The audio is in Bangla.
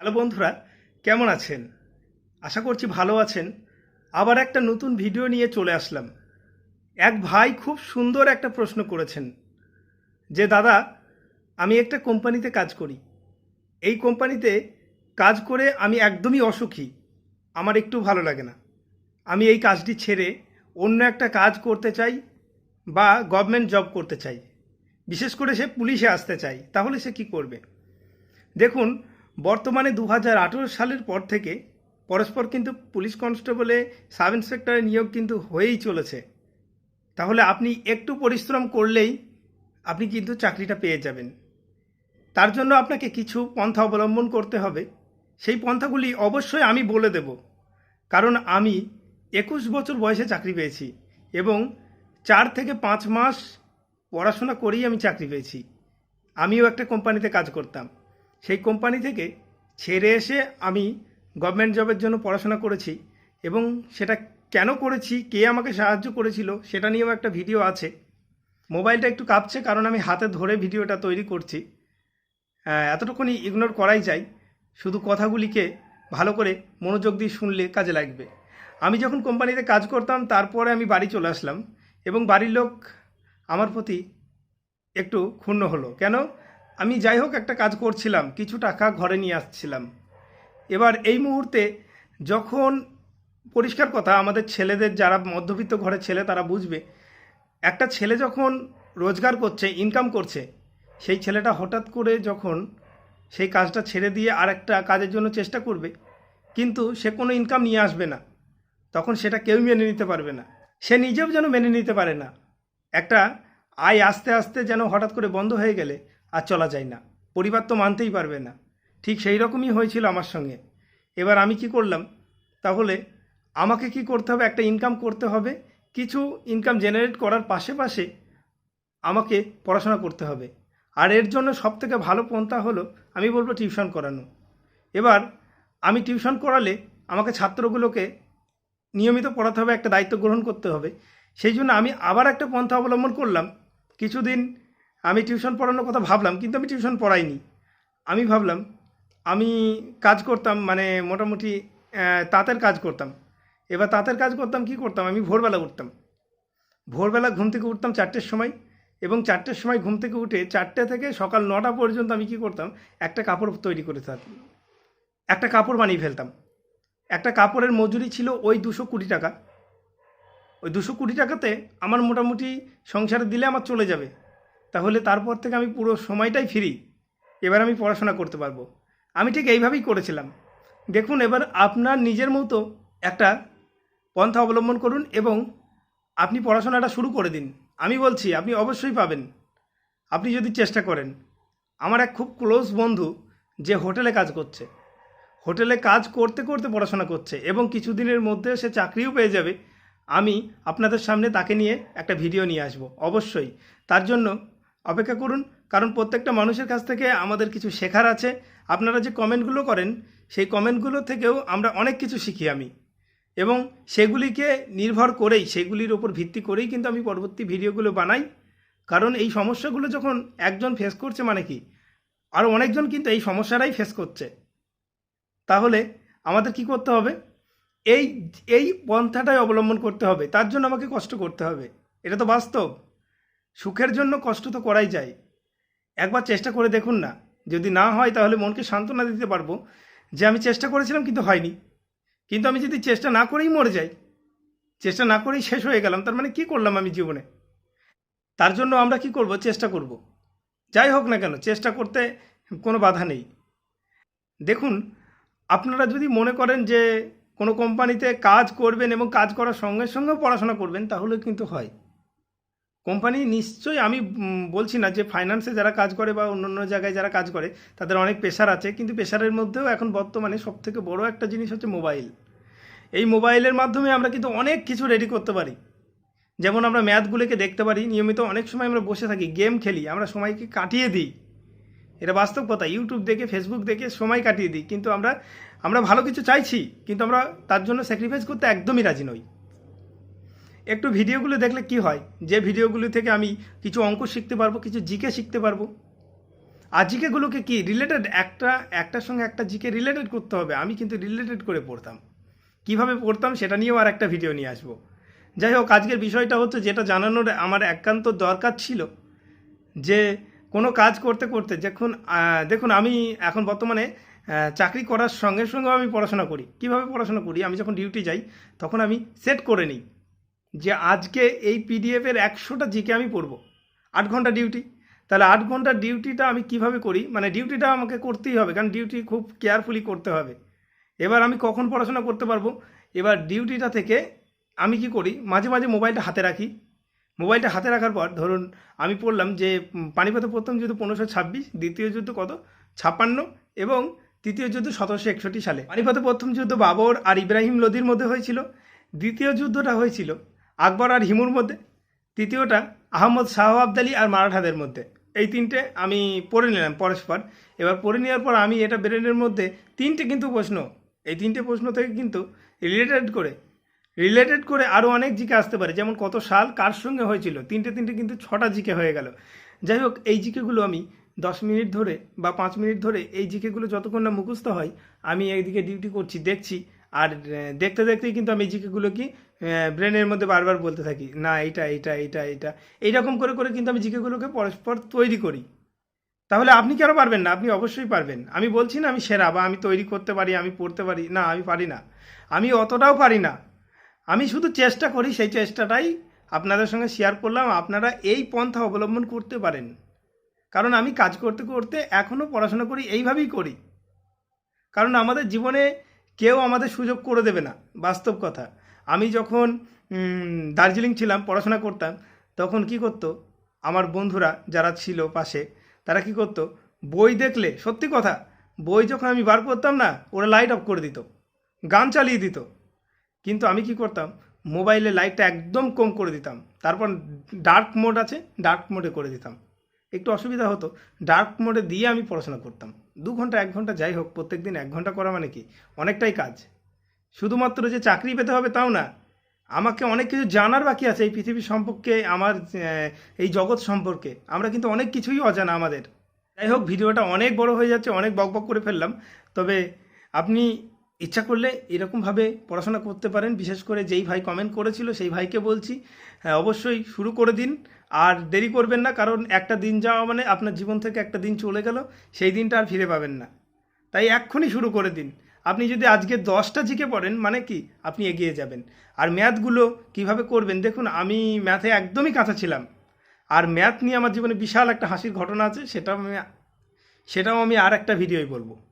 হ্যালো বন্ধুরা, কেমন আছেন? আশা করছি ভালো আছেন। আবার একটা নতুন ভিডিও নিয়ে চলে আসলাম। এক ভাই খুব সুন্দর একটা প্রশ্ন করেছেন যে, দাদা, আমি একটা কোম্পানিতে কাজ করি। এই কোম্পানিতে কাজ করে আমি একদমই অসুখী। আমার একটু ভালো লাগে না। আমি এই কাজটি ছেড়ে অন্য একটা কাজ করতে চাই বা গভর্নমেন্ট জব করতে চাই। বিশেষ করে সে পুলিশে আসতে চাই। তাহলে সে কি করবে? দেখুন বর্তমানে দু হাজার আঠেরো সালের পর থেকে পরস্পর কিন্তু পুলিশ কনস্টেবলে সাব ইন্সপেক্টরের নিয়োগ কিন্তু হয়েই চলেছে। তাহলে আপনি একটু পরিশ্রম করলেই আপনি কিন্তু চাকরিটা পেয়ে যাবেন। তার জন্য আপনাকে কিছু পন্থা অবলম্বন করতে হবে। সেই পন্থাগুলি অবশ্যই আমি বলে দেব। কারণ আমি একুশ বছর বয়সে চাকরি পেয়েছি এবং চার থেকে পাঁচ মাস পড়াশোনা করেই আমি চাকরি পেয়েছি। আমিও একটা কোম্পানিতে কাজ করতাম। সেই কোম্পানি থেকে ছেড়ে এসে আমি গভর্নমেন্ট জবের জন্য পড়াশোনা করেছি এবং সেটা কেন করেছি, কে আমাকে সাহায্য করেছিল সেটা নিয়েও একটা ভিডিও আছে। মোবাইলটা একটু কাঁপছে কারণ আমি হাতে ধরে ভিডিওটা তৈরি করছি। এতটুকুনি ইগনোর করাই যায়। শুধু কথাগুলিকে ভালো করে মনোযোগ দিয়ে শুনলে কাজে লাগবে। আমি যখন কোম্পানিতে কাজ করতাম, তারপরে আমি বাড়ি চলে আসলাম এবং বাড়ির লোক আমার প্রতি একটু ক্ষুণ্ণ হলো। কেন? আমি যাই হোক একটা কাজ করছিলাম, কিছু টাকা ঘরে নিয়ে আসছিলাম। এবার এই মুহূর্তে যখন পরিষ্কার কথা, আমাদের ছেলেদের যারা মধ্যবিত্ত ঘরে ছেলে, তারা বুঝবে, একটা ছেলে যখন রোজগার করছে ইনকাম করছে, সেই ছেলেটা হঠাৎ করে যখন সেই কাজটা ছেড়ে দিয়ে আর একটা কাজের জন্য চেষ্টা করবে, কিন্তু সে কোনো ইনকাম নিয়ে আসবে না। তখন সেটা কেউ মেনে নিতে পারবে না। সে নিজেও যেন মেনে নিতে পারে না। একটা আয় আস্তে আস্তে যেন হঠাৎ করে বন্ধ হয়ে গেলে আর চলা যায় না। পরিবার তো মানতেই পারবে না। ঠিক সেই রকমই হয়েছিল আমার সঙ্গে। এবার আমি কি করলাম? তাহলে আমাকে কি করতে হবে? একটা ইনকাম করতে হবে। কিছু ইনকাম জেনারেট করার পাশে আমাকে পড়াশোনা করতে হবে। আর এর জন্য সবথেকে ভালো পন্থা হলো, আমি বলব টিউশন করানো। এবার আমি টিউশন করালে আমাকে ছাত্রগুলোকে নিয়মিত পড়াতে হবে, একটা দায়িত্ব গ্রহণ করতে হবে। সেই জন্য আমি আবার একটা পন্থা অবলম্বন করলাম। কিছুদিন আমি টিউশন পড়ানোর কথা ভাবলাম, কিন্তু আমি টিউশন পড়াইনি। আমি ভাবলাম, আমি কাজ করতাম মানে মোটামুটি তাঁতের কাজ করতাম। এবার তাঁতের কাজ করতাম, কি করতাম? আমি ভোরবেলা উঠতাম। ভোরবেলা ঘুম থেকে উঠতাম চারটের সময় এবং চারটের সময় ঘুম থেকে উঠে চারটে থেকে সকাল নটা পর্যন্ত আমি কি করতাম? একটা কাপড় তৈরি করে থাকতাম একটা কাপড় বানিয়ে ফেলতাম। একটা কাপড়ের মজুরি ছিল ওই দুশো কুড়ি টাকা। ওই দুশো কুড়ি টাকাতে আমার মোটামুটি সংসারে দিলে আমার চলে যাবে। তাহলে তারপর থেকে আমি পুরো সময়টাই ফ্রি। এবার আমি পড়াশোনা করতে পারব। আমি ঠিক এইভাবেই করেছিলাম। দেখুন, এবার আপনার নিজের মতো একটা পন্থা অবলম্বন করুন এবং আপনি পড়াশোনাটা শুরু করে দিন। আমি বলছি, আপনি অবশ্যই পাবেন। আপনি যদি চেষ্টা করেন। আমার এক খুব ক্লোজ বন্ধু যে হোটেলে কাজ করছে। হোটেলে কাজ করতে করতে পড়াশোনা করছে এবং কিছুদিনের মধ্যে সে চাকরিও পেয়ে যাবে। আমি আপনাদের সামনে তাকে নিয়ে একটা ভিডিও নিয়ে আসব, অবশ্যই। তার জন্য অপেক্ষা করুন, কারণ প্রত্যেকটা মানুষের কাছ থেকে আমাদের কিছু শেখার আছে। আপনারা যে কমেন্টগুলো করেন, সেই কমেন্টগুলো থেকেও আমরা অনেক কিছু শিখি আমি। এবং সেগুলিকে নির্ভর করেই, সেগুলির ওপর ভিত্তি করেই কিন্তু আমি পরবর্তী ভিডিওগুলো বানাই। কারণ এই সমস্যাগুলো যখন একজন ফেস করছে মানে কি আরও অনেকজন কিন্তু এই সমস্যাটাই ফেস করছে। তাহলে আমাদের কি করতে হবে? এই এই পন্থাটাই অবলম্বন করতে হবে। তার জন্য আমাকে কষ্ট করতে হবে। এটা তো বাস্তব। সুখের জন্য কষ্ট তো করাই যায়। একবার চেষ্টা করে দেখুন না, যদি না হয় তাহলে মনকে সান্ত্বনা দিতে পারব যে আমি চেষ্টা করেছিলাম কিন্তু হয়নি। কিন্তু আমি যদি চেষ্টা না করেই মরে যাই, চেষ্টা না করেই শেষ হয়ে গেলাম, তার মানে কি করলাম আমি জীবনে? তার জন্য আমরা কি করব? চেষ্টা করব। যাই হোক না কেন, চেষ্টা করতে কোনো বাধা নেই। দেখুন, আপনারা যদি মনে করেন যে কোনো কোম্পানিতে কাজ করবেন এবং কাজ করার সঙ্গে সঙ্গে পড়াশোনা করবেন, তাহলে কিন্তু হয়। কোম্পানি নিশ্চয়ই আমি বলছি না যে ফাইন্যান্সে যারা কাজ করে বা অন্য অন্য জায়গায় যারা কাজ করে, তাদের অনেক প্রেশার আছে, কিন্তু প্রেশারের মধ্যেও এখন বর্তমানে সবথেকে বড় একটা জিনিস হচ্ছে মোবাইল এই মোবাইলের মাধ্যমে আমরা কিন্তু অনেক কিছু রেডি করতে পারি। যেমন আমরা ম্যাথগুলোকে দেখতে পারি, নিয়মিত অনেক সময় আমরা বসে থাকি গেম খেলি, আমরা সময়কে কাটিয়ে দিই। এটা বাস্তব কথা ইউটিউব দেখে ফেসবুক দেখে সময় কাটিয়ে দিই, কিন্তু আমরা আমরা ভালো কিছু চাইছি, কিন্তু আমরা তার জন্য স্যাক্রিফাইস করতে একদমই রাজি নই। একটু ভিডিওগুলো দেখলে কি হয়? যে ভিডিওগুলো থেকে আমি কিছু অঙ্ক শিখতে পারব, কিছু জিকে শিখতে পারব। আর জিকেগুলোকে কি রিলেটেড একটা, একটার সঙ্গে একটা জিকে রিলেটেড করতে হবে। আমি কিন্তু রিলেটেড করে পড়তাম। কীভাবে পড়তাম সেটা নিয়েও আর একটা ভিডিও নিয়ে আসব। যাই হোক, আজকের বিষয়টা হচ্ছে যেটা জানানোর আমার একান্ত দরকার ছিল। যে কোনো কাজ করতে করতে যখন দেখুন আমি এখন বর্তমানে চাকরি করার সঙ্গে সঙ্গে আমি পড়াশোনা করি। কীভাবে পড়াশোনা করি? আমি যখন ডিউটি যাই, তখন আমি সেট করে নিই। যে আজকে এই পিডিএফের একশোটা জিকে আমি পড়ব। আট ঘণ্টা ডিউটি তাহলে আট ঘণ্টার ডিউটিটা আমি কীভাবে করি? মানে ডিউটিটা আমাকে করতেই হবে কারণ ডিউটি খুব কেয়ারফুলি করতে হবে। এবার আমি কখন পড়াশোনা করতে পারব? এবার ডিউটিটা থেকে আমি কি করি? মাঝে মাঝে মোবাইলটা হাতে রাখি। মোবাইলটা হাতে রাখার পর ধরুন আমি পড়লাম যে উম, পানিপথের প্রথম যুদ্ধ পনেরোশো ছাব্বিশ দ্বিতীয় যুদ্ধ কত? ছাপ্পান্ন এবং তৃতীয় যুদ্ধ সতেরোশো একষট্টি সালে। পানিপথের প্রথম যুদ্ধ বাবর আর ইব্রাহিম লোদির মধ্যে হয়েছিল। দ্বিতীয় যুদ্ধটা হয়েছিল আকবর আর হিমুর মধ্যে। তৃতীয়টা, আহমদ শাহ আবদালি আর মারাঠাদের মধ্যে। এই তিনটে আমি পড়ে নিলাম পরস্পর। এবার পড়ে নেওয়ার পর আমি এটা ব্রেনের মধ্যে তিনটে কিন্তু প্রশ্ন। এই তিনটে প্রশ্ন থেকে কিন্তু রিলেটেড করে রিলেটেড করে আরও অনেক জিকে আসতে পারে। যেমন কত সাল, কার সঙ্গে হয়েছিল? তিনটে তিনটে কিন্তু ছটা জিকে হয়ে গেল। যাই হোক, এই জিকেগুলো আমি দশ মিনিট ধরে বা পাঁচ মিনিট ধরে এই জিকেগুলো যতক্ষণ না মুখস্থ হয়, আমি এইদিকে ডিউটি করছি, দেখছি। আর দেখতে দেখতেই কিন্তু আমি জিকেগুলো কি ব্রেনের মধ্যে বারবার বলতে থাকি, না, এইটা এইটা এইটা এইটা। এইরকম করে করে কিন্তু আমি জিকেগুলোকে পরস্পর তৈরি করি। তাহলে আপনি কেন পারবেন না? আপনি অবশ্যই পারবেন। আমি বলছি না আমি সেরা বা আমি তৈরি করতে পারি, আমি পড়তে পারি, না, আমি পারি না। আমি অতটাও পারি না। আমি শুধু চেষ্টা করি, সেই চেষ্টাটাই আপনাদের সঙ্গে শেয়ার করলাম। আপনারা এই পন্থা অবলম্বন করতে পারেন। কারণ আমি কাজ করতে করতে এখনও পড়াশোনা করি, এইভাবেই করি। কারণ আমাদের জীবনে কেউ আমাদের সুযোগ করে দেবে না, বাস্তব কথা। আমি যখন দার্জিলিং ছিলাম, পড়াশোনা করতাম, তখন কি করতো, আমার বন্ধুরা যারা ছিল পাশে, তারা কি করতো, বই দেখলে, সত্যি কথা, বই যখন আমি বার করতাম না, ওরা লাইট অফ করে দিত, গান চালিয়ে দিত। কিন্তু আমি কি করতাম মোবাইলে লাইটটা একদম কম করে দিতাম, তারপর ডার্ক মোড আছে ডার্ক মোডে করে দিতাম। একটু অসুবিধা হতো ডার্ক মোডে দিয়ে আমি পড়াশোনা করতাম। দু ঘণ্টা, এক ঘণ্টা যাই হোক, প্রত্যেক দিন এক ঘণ্টা করা মানে কি? অনেকটাই কাজ। শুধুমাত্র যে চাকরি পেতে হবে তাও না, আমাকে অনেক কিছু জানার বাকি আছে এই পৃথিবী সম্পর্কে, আমার এই জগৎ সম্পর্কে। আমরা কিন্তু অনেক কিছুই অজানা আমাদের। যাই হোক, ভিডিওটা অনেক বড় হয়ে যাচ্ছে, অনেক বক বক করে ফেললাম। তবে আপনি ইচ্ছা করলে এরকমভাবে পড়াশোনা করতে পারেন। বিশেষ করে যেই ভাই কমেন্ট করেছিল, সেই ভাইকে বলছি হ্যাঁ অবশ্যই শুরু করে দিন। আর দেরি করবেন না, কারণ একটা দিন যাওয়া মানে আপনার জীবন থেকে একটা দিন চলে গেল, সেই দিনটা আর ফিরে পাবেন না। তাই এক্ষুনি শুরু করে দিন। আপনি যদি আজকে দশটা জিকে পড়েন মানে কি? আপনি এগিয়ে যাবেন। আর ম্যাথগুলো কীভাবে করবেন? দেখুন, আমি ম্যাথে একদমই কাঁচা ছিলাম। আর ম্যাথ নিয়ে আমার জীবনে বিশাল একটা হাসির ঘটনা আছে, সেটাও আমি সেটাও আমি আর একটা ভিডিওই বলব।